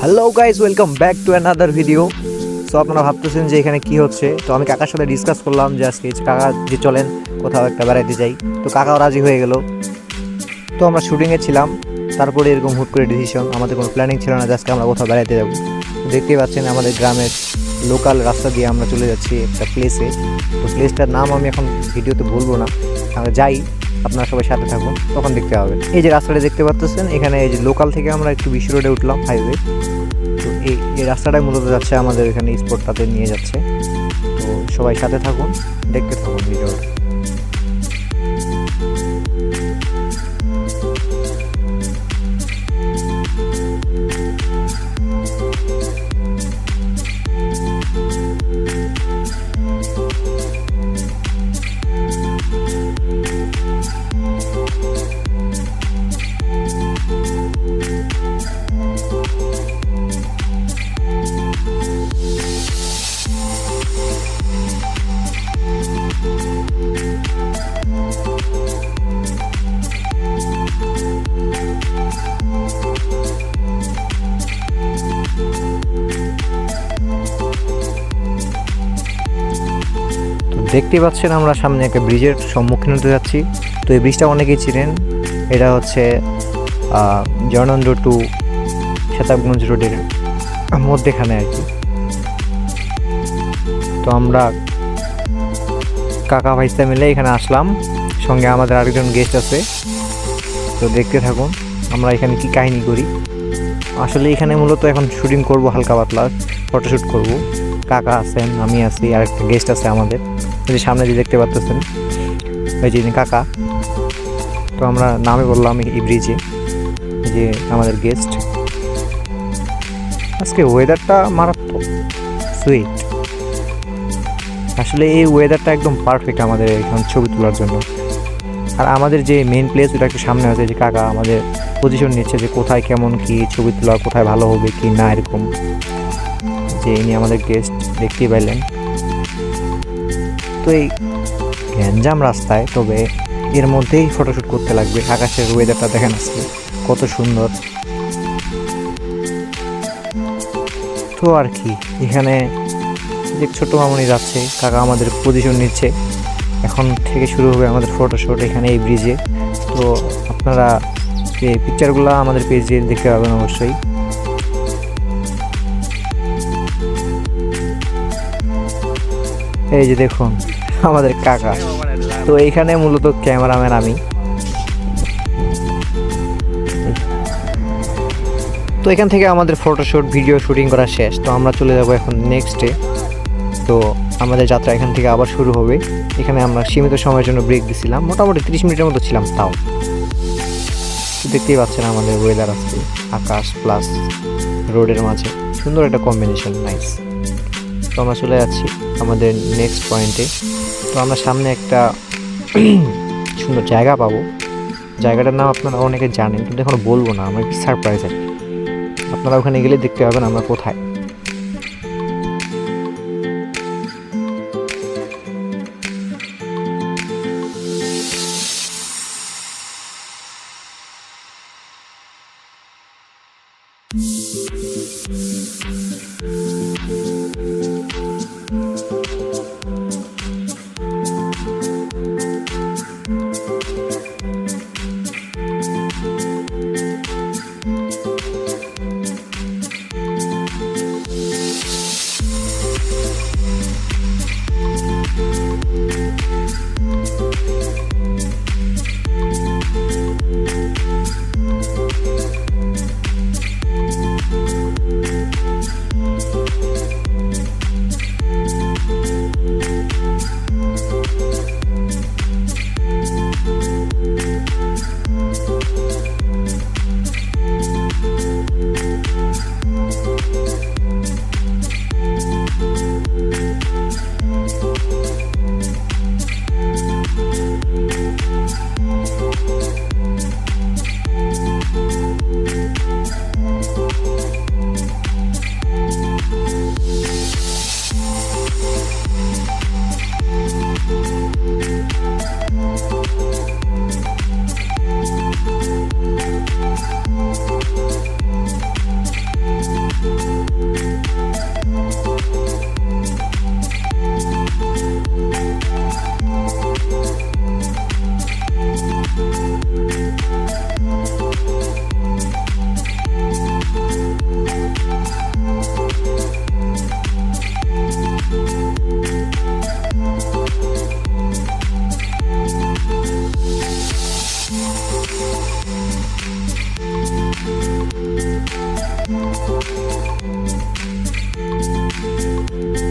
Hello guys welcome back to another video so আপনারা ভাবতেছেন যে এখানে কি হচ্ছে? তো আমি কাকার সাথে ডিসকাস করলাম যে আজকে কাকা যে চলেন, কোথাও একটা বেড়াইতে যাই। তো কাকাও রাজি হয়ে গেল। তো আমরা শুটিংয়ে ছিলাম। তারপরে এরকম হুট করে ডিসিশন আমাদের কোনো প্ল্যানিং ছিল না যে আজকে আমরা কোথাও বেড়াইতে যাব। দেখতেই পাচ্ছেন আমাদের গ্রামের লোকাল রাস্তা দিয়ে আমরা চলে যাচ্ছি একটা প্লেসে তো প্লেসটার নাম আমি এখন ভিডিওতে বলব না। আমরা যাই। আপনারা সবাই সাথে থাকুন, তখন দেখতে পাবেন। এই যে রাস্তাটা দেখতে পাচ্ছেন এখানে এই যে লোকাল থেকে আমরা একটু বিশ্ব রোডে উঠলাম হাইওয়ে তো এই এই রাস্তাটাই মূলত যাচ্ছে আমাদের এখানে স্পটটাতে নিয়ে যাচ্ছে। তো সবাই সাথে থাকুন, দেখতে থাকুন ভিডিওটা দেখতে পাচ্ছেন আমরা সামনে একটা ব্রিজের সম্মুখীন হতে যাচ্ছি। তো এই ব্রিজটা অনেকেই চিনেন। এটা হচ্ছে জয়নন্দ টু শতাবগঞ্জ রোডের মধ্যেখানে আর কি। তো আমরা কাকা ভাইস্তা মিলে এখানে আসলাম। সঙ্গে আমাদের আরেকজন গেস্ট আছে। তো দেখতে থাকুন, আমরা এখানে কি কাহিনী করি। আসলে এখানে মূলত এখন শুটিং করব হালকা পাতলা ফটোশ্যুট করব। কাকা আছেন, আমি আছি আর একটা গেস্ট আছে আমাদের। যে সামনে যে দেখতে পাচ্ছেন ওই যে কাকা। তো আমরা নামে বললাম এই ব্রিজে যে আমাদের গেস্ট আজকে ওয়েদারটা মারাত্মক সুইট আসলে এই ওয়েদারটা একদম পারফেক্ট আমাদের এখন ছবি তোলার জন্য। আর আমাদের যে মেন প্লেস ওটা একটু সামনে আছে যে কাকা আমাদের পজিশন নিচ্ছে যে কোথায় কেমন কি ছবি তোলা, কোথায় ভালো হবে কি না এরকম। যে ইনি আমাদের গেস্ট দেখতেই পাইলেন। তো এই গ্যাঞ্জাম রাস্তায়, তবে এর মধ্যেই ফটোশ্যুট করতে লাগবে। আকাশের ওয়েদারটা দেখেন আজকে, কত সুন্দর। তো আর কি, এখানে যে ছোট মামনি যাচ্ছে, কাকা আমাদের পজিশন নিচ্ছে। এখন থেকে শুরু হবে আমাদের ফটোশ্যুট এখানে এই ব্রিজে তো আপনারা এই পিকচারগুলো আমাদের পেজে দেখতে পাবেন অবশ্যই। এই যে দেখুন, আমাদের কাকা। তো এইখানে মূলত ক্যামেরাম্যান আমি। তো এখান থেকে আমাদের ফটোশ্যুট ভিডিও শুটিং করা শেষ। তো আমরা চলে যাব এখন নেক্সটে তো আমাদের যাত্রা এখান থেকে আবার শুরু হবে। এখানে আমরা সীমিত সময়ের জন্য ব্রেক দিছিলাম। মোটামুটি তিরিশ মিনিটের মতো ছিলাম, তাও। দেখতেই পাচ্ছেন আমাদের ওয়েদার আছে আকাশ প্লাস রোডের মাঝে। সুন্দর একটা কম্বিনেশন নাইস তো আমরা চলে যাচ্ছি আমাদের নেক্সট পয়েন্টে তো আমরা সামনে একটা সুন্দর জায়গা পাবো। জায়গাটার নাম আপনারা অনেকে জানেন, কিন্তু এখন বলব না, আমার সারপ্রাইজ আর আপনারা ওখানে গেলে দেখতে পাবেন আমরা কোথায়। Bye.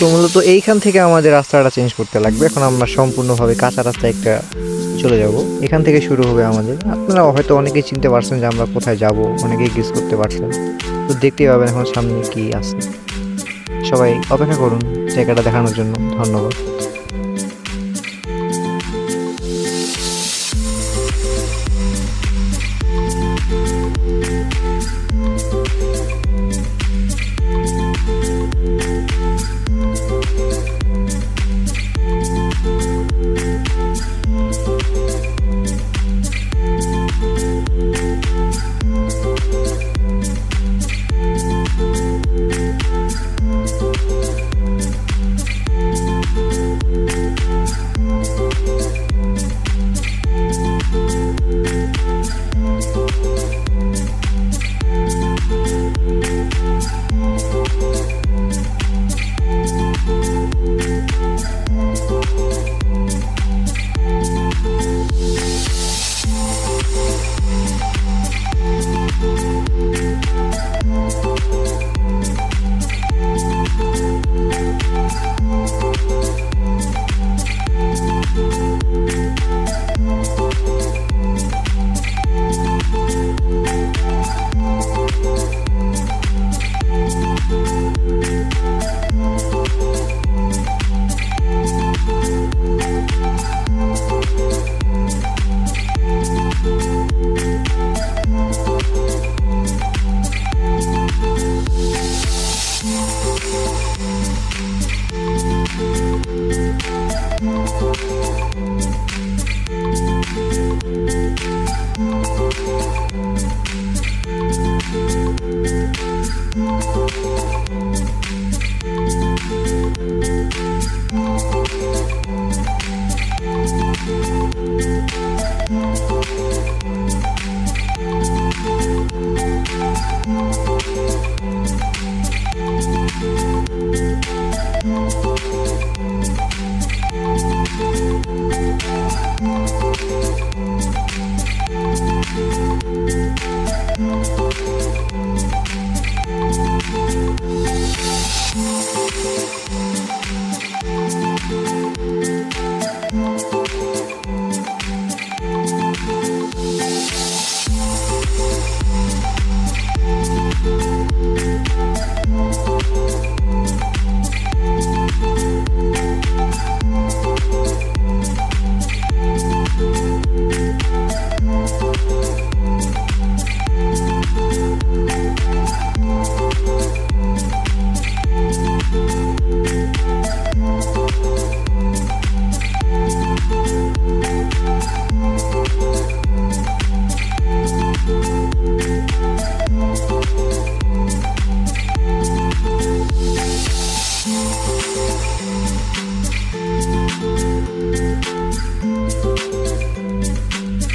তো মূলত এইখান থেকে আমাদের রাস্তাটা চেঞ্জ করতে লাগবে। এখন আমরা সম্পূর্ণভাবে কাঁচা রাস্তায় একটা চলে যাব। এখান থেকে শুরু হবে আমাদের। আপনারা হয়তো অনেকেই চিনতে পারছেন যে আমরা কোথায় যাব, অনেকেই গেস করতে পারছেন। তো দেখতেই পাবেন এখন সামনে কি আছে। সবাই অপেক্ষা করুন, জায়গাটা দেখানোর জন্য। ধন্যবাদ।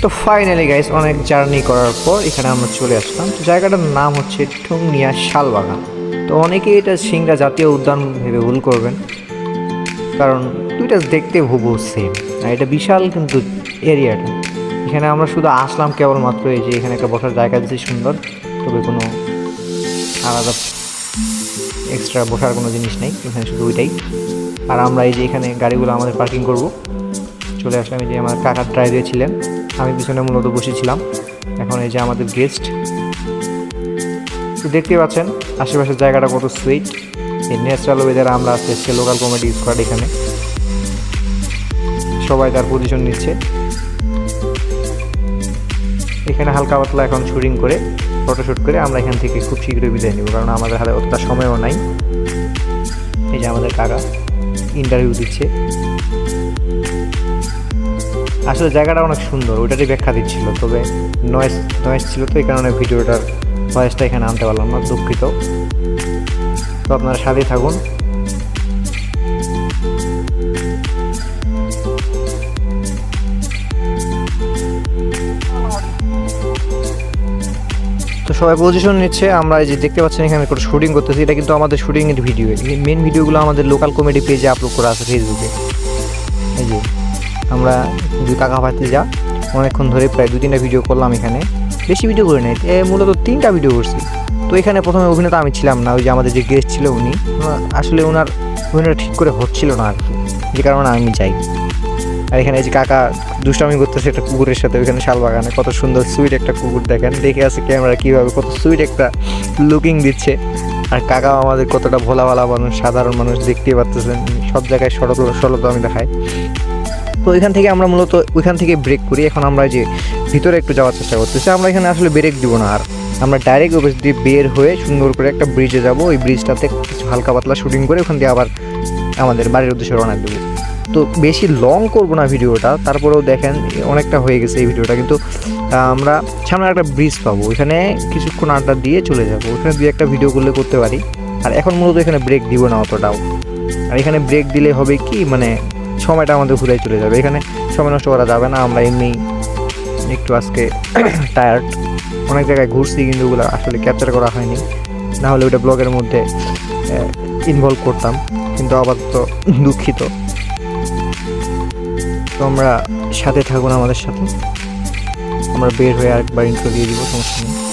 তো ফাইনালি গাইস অনেক জার্নি করার পর এখানে আমরা চলে আসলাম। তো জায়গাটার নাম হচ্ছে ঠুংনিয়া শালবাগান। তো অনেকেই এটা সিংড়া জাতীয় উদ্যান ভেবে ভুল করবেন। কারণ দুইটা দেখতে হুবহু সেম আর এটা বিশাল কিন্তু এরিয়াটা। এখানে আমরা শুধু আসলাম কেবলমাত্র এই যে এখানে একটা বসার জায়গা দিচ্ছে সুন্দর। তবে কোনো আলাদা এক্সট্রা বসার কোনো জিনিস নেই। এখানে শুধু ওইটাই। আর আমরা এই যে এখানে গাড়িগুলো আমাদের পার্কিং করব। চলে আসলাম এই যে আমার কাকার ড্রাইভে ছিলেন। আমি পিছনে মূলত বসেছিলাম। এখন এই যে আমাদের গেস্ট দেখতে পাচ্ছেন, আশেপাশের জায়গাটা কত সুইট এই ন্যাচারাল ওয়েদারে আমরা আস্তে আস্তে লোকাল কমেডি স্কোয়াড এখানে। সবাই তার পজিশন নিচ্ছে। এখানে হালকা পাতলা এখন শুটিং করে ফটোশ্যুট করে আমরা এখান থেকে খুব শীঘ্রই বিদায় নেব, কারণ আমাদের হাতে অতটা সময়ও নাই। এই যে আমাদের কাকা ইন্টারভিউ দিচ্ছে। আসলে জায়গাটা অনেক সুন্দর, ওইটারই ব্যাখ্যা দিচ্ছিল, তবে নয়েস নয়েস ছিল তো এই কারণে ভিডিওটার ভয়েসটা এখানে আনতে পারলাম না, দুঃখিত। তো আপনারা সাথেই থাকুন। তো সবাই পজিশন নিচ্ছে, আমরা এই যে দেখতে পাচ্ছেন এখানে কোনো শুটিং করতেছি, এটা কিন্তু আমাদের শুটিংয়ের ভিডিও মেন ভিডিওগুলো আমাদের লোকাল কমেডি পেজে আপলোড করা আছে ফেসবুকে আমরা দুই কাকা যা অনেকক্ষণ ধরে প্রায় দু তিনটা ভিডিও করলাম এখানে। বেশি ভিডিও করে নাই, এ মূলত তিনটা ভিডিও করছি। তো এখানে প্রথমে অভিনেতা আমি ছিলাম না, ওই যে আমাদের যে গেস্ট ছিল উনি। আসলে ওনার অভিনয়টা ঠিক করে হচ্ছিল না আর কি, যে কারণে আমি যাই। আর এখানে এই যে কাকা দুষ্টামি করতেছে একটা কুকুরের সাথে, ওইখানে শাল বাগানে, কত সুন্দর সুইট একটা কুকুর দেখেন। দেখে আছে ক্যামেরা কীভাবে কত সুইট একটা লুকিং দিচ্ছে। আর কাকা আমাদের কতটা ভোলা ভালা মানুষ, সাধারণ মানুষ দেখতেই পাচ্ছেন সব জায়গায় সরল সরলতা আমি দেখাই। তো এখান থেকে আমরা মূলত ওইখান থেকে ব্রেক করি। এখন আমরা যে ভিতরে একটু যাওয়ার চেষ্টা করতেছি, আমরা এখানে আসলে ব্রেক দিব না আর। আমরা ডাইরেক্ট ওই দিয়ে বের হয়ে সুন্দর করে একটা ব্রিজে যাব। ওই ব্রিজটাতে কিছু হালকা পাতলা শুটিং করে ওখান দিয়ে আবার আমাদের বাড়ির উদ্দেশ্যে রওনা দেবো। তো বেশি লং করব না ভিডিওটা, তারপরেও দেখেন অনেকটা হয়ে গেছে এই ভিডিওটা। কিন্তু আমরা সামনে একটা ব্রিজ পাবো। ওইখানে কিছুক্ষণ আড্ডা দিয়ে চলে যাব। ওখানে দুই একটা ভিডিও করলে করতে পারি। আর এখন মূলত এখানে ব্রেক দিব না অতটাও। আর এখানে ব্রেক দিলে হবে কি? মানে সময়টা আমাদের ঘুরে চলে যাবে। এখানে সময় নষ্ট করা যাবে না, আমরা এমনি একটু আজকে টায়ার্ড অনেক জায়গায় ঘুরছি কিন্তু ওগুলো আসলে ক্যাপচার করা হয়নি। না হলে ওটা ব্লগের মধ্যে ইনভলভ করতাম, কিন্তু আপাতত দুঃখিত। তো আমরা সাথে থাকুন আমাদের সাথে। আমরা বের হয়ে আরেকবার ইন্ট্রো দিয়ে দিব, সমস্যা নেই।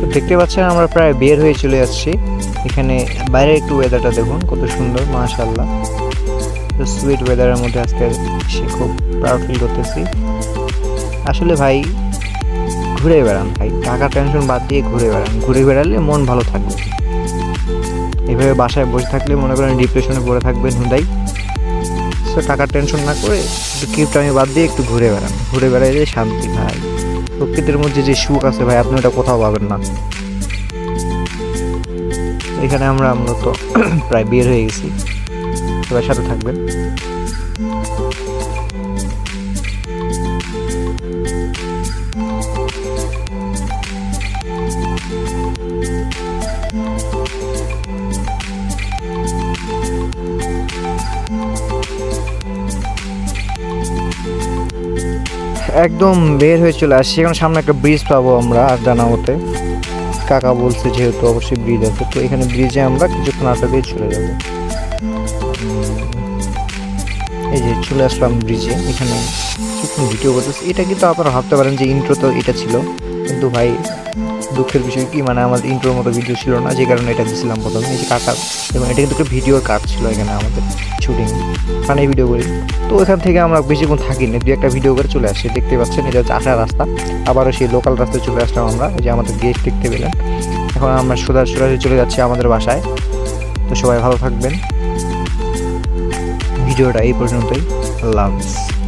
তো দেখতে পাচ্ছেন আমরা প্রায় বের হয়ে চলে যাচ্ছি। এখানে বাইরে একটু ওয়েদারটা দেখুন, কত সুন্দর মাশাল্লাহ তো সুইট ওয়েদারের মধ্যে আজকে সে খুব প্রাউড ফিল করতেছি। আসলে ভাই, ঘুরে বেড়ান ভাই, টাকা টেনশন বাদ দিয়ে ঘুরে বেড়ান। ঘুরে বেড়ালে মন ভালো থাকবে। এভাবে বাসায় বসে থাকলে মনে করেন ডিপ্রেশনে পড়ে থাকবেন হুদাই। সো টাকার টেনশন না করে একটু কিপটা আমি বাদ দিয়ে একটু ঘুরে বেড়ান। ঘুরে বেড়াইলে শান্তি ভাই। প্রকৃতির মধ্যে যে সুখ আছে ভাই, আপনি ওটা কোথাও পাবেন না। এখানে আমরা মূলত প্রায় বের হয়ে গেছি। সবাই সাথে থাকবেন। একদম বের হয়ে চলে আসছি। এখন সামনে একটা ব্রিজ পাবো আমরা আর জানা মতে কাকা বলছে যেহেতু অবশ্যই ব্রিজ আছে, তো এখানে ব্রিজে আমরা কিছুক্ষণ আটা দিয়ে চলে যাব। এই যে চলে আসলাম ব্রিজে এখানে কিছুক্ষণ ভিডিও করতেছি। এটা কিন্তু আপনারা ভাবতে পারেন যে ইন্ট্রো তো এটা ছিল। কিন্তু ভাই দুঃখের বিষয় কি? মানে আমাদের ইন্ট্রোর মতো ভিডিও ছিল না, যে কারণে এটা দিছিলাম প্রথমে, এই যে কাকার এবং এটা কিন্তু একটা ভিডিওর কাজ ছিল এখানে আমাদের শুটিং মানে ভিডিও করি। তো ওখান থেকে আমরা বেশিক্ষণ থাকিনি দু একটা ভিডিও করে চলে আসছি দেখতে পাচ্ছেন এটা হচ্ছে আসার রাস্তা। আবারও সেই লোকাল রাস্তায় চলে আসলাম আমরা যে আমাদের গেস্ট দেখতে পেলেন। এখন আমরা সোজা সোজাসুজি চলে যাচ্ছি আমাদের বাসায়। তো সবাই ভালো থাকবেন। ভিডিওটা এই পর্যন্তই। আল্লাহ হাফিজ।